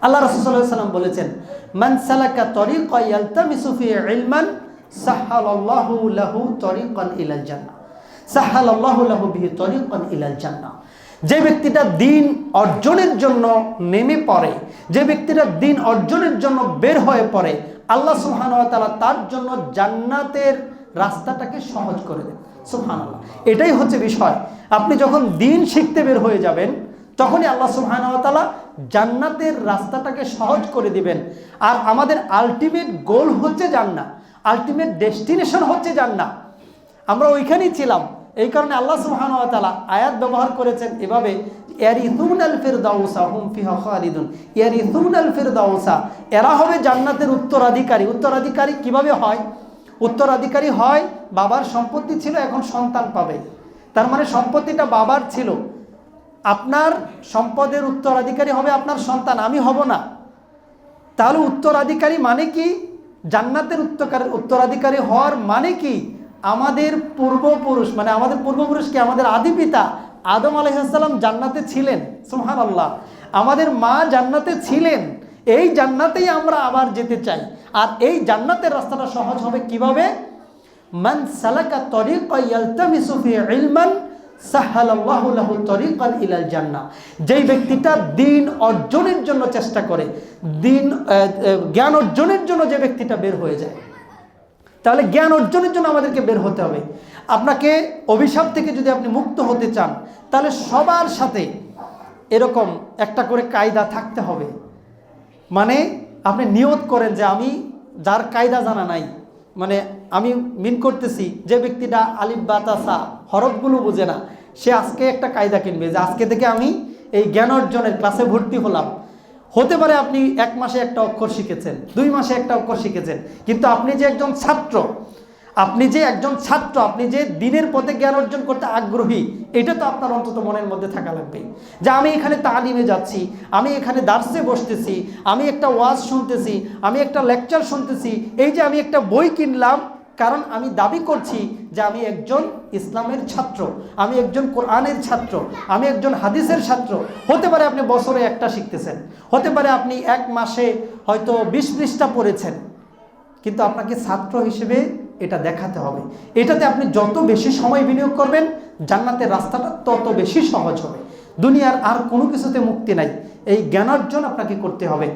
আল্লাহ রসুল্লাহ সাল্লাম বলেছেন, মান ইলমান যে ব্যক্তিটা দিন অর্জনের জন্য নেমে পড়ে, যে ব্যক্তিটা দিন অর্জনের জন্য বের হয়ে পড়ে, আল্লাহ সুবহানাহু ওয়া তাআলা তার জন্য জান্নাতের রাস্তাটাকে সহজ করে দেন। সুবহানাল্লাহ। এটাই হচ্ছে বিষয়। আপনি যখন দিন শিখতে বের হয়ে যাবেন, তখনই আল্লাহ তাআলা জান্নাতের রাস্তাটাকে সহজ করে দিবেন। আর আমাদের আলটিমেট গোল হচ্ছে জান্নাত। আলটিমেট ডেস্টিনেশন হচ্ছে জান্নাত। আমরা ওইখানেই ছিলাম। এই কারণে আল্লাহ তাআলা আয়াত ব্যবহার করেছেন এভাবে এরা হবে জান্নাতের উত্তরাধিকারী। উত্তরাধিকারী কীভাবে হয়? উত্তরাধিকারী হয়, বাবার সম্পত্তি ছিল, এখন সন্তান পাবে। তার মানে সম্পত্তিটা বাবার ছিল। আপনার সম্পদের উত্তরাধিকারী হবে আপনার সন্তান, আমি হব না। তাহলে উত্তরাধিকারী মানে কি? জান্নাতের উত্তর- উত্তরাধিকারী হওয়ার মানে কি? আমাদের পূর্বপুরুষ মানে আমাদের পূর্বপুরুষ কি? আমাদের আদি পিতা আদম আলহাম জান্নাতে ছিলেন সুহান আল্লাহ আমাদের মা জান্নাতে ছিলেন, এই জান্নাতেই আমরা আবার যেতে চাই। আর এই জান্নাতের রাস্তাটা সহজ হবে কীভাবে? মান সালাকা তরিকা ইয়ালতামিসু ফি ইলমান যেই ব্যক্তিটা দিন অর্জনের জন্য চেষ্টা করে, দিন জ্ঞান অর্জনের জন্য যে ব্যক্তিটা বের হয়ে যায়, তাহলে জ্ঞান অর্জনের জন্য আমাদেরকে বের হতে হবে। আপনাকে অভিশাপ থেকে যদি আপনি মুক্ত হতে চান, তাহলে সবার সাথে এরকম একটা করে কায়দা থাকতে হবে। মানে আপনি নিয়ত করেন যে আমি যার কায়দা জানা নাই মানে আমি মিন করতেছি, যে ব্যক্তিটা আলিফ বাতাসা হরফগুলো বোঝে না, সে আজকে একটা কায়দা কিনবে, যে আজকে থেকে আমি এই জ্ঞান অর্জনের ক্লাসে ভর্তি হলাম। হতে পারে আপনি এক মাসে একটা অক্ষর শিখেছেন, দুই মাসে একটা অক্ষর শিখেছেন, কিন্তু আপনি যে একজন ছাত্র আপনি যে একজন ছাত্র, আপনি যে দিনের পথে জ্ঞান অর্জন করতে আগ্রহী, এটা তো আপনার অন্তত মনের মধ্যে থাকা লাগবে যে আমি এখানে তালিমে যাচ্ছি, আমি এখানে দার্সে বসতেছি, আমি একটা ওয়াজ শুনতেছি, আমি একটা লেকচার শুনতেছি, এই যে আমি একটা বই কিনলাম, কারণ আমি দাবি করছি যে আমি একজন ইসলামের ছাত্র, আমি একজন কোরআনের ছাত্র, আমি একজন হাদিসের ছাত্র। হতে পারে আপনি বছরে একটা শিখতেছেন, হতে পারে আপনি এক মাসে হয়তো বিশ পৃষ্ঠা পড়েছেন, কিন্তু আপনাকে ছাত্র হিসেবে এটা দেখাতে হবে। এটাতে আপনি যত বেশি সময় বিনিয়োগ করবেন, জান্নাতের রাস্তাটা তত বেশি সহজ হবে। দুনিয়ার আর কোনো কিছুতে মুক্তি নাই। এই জ্ঞানার্জন আপনাকে করতে হবে।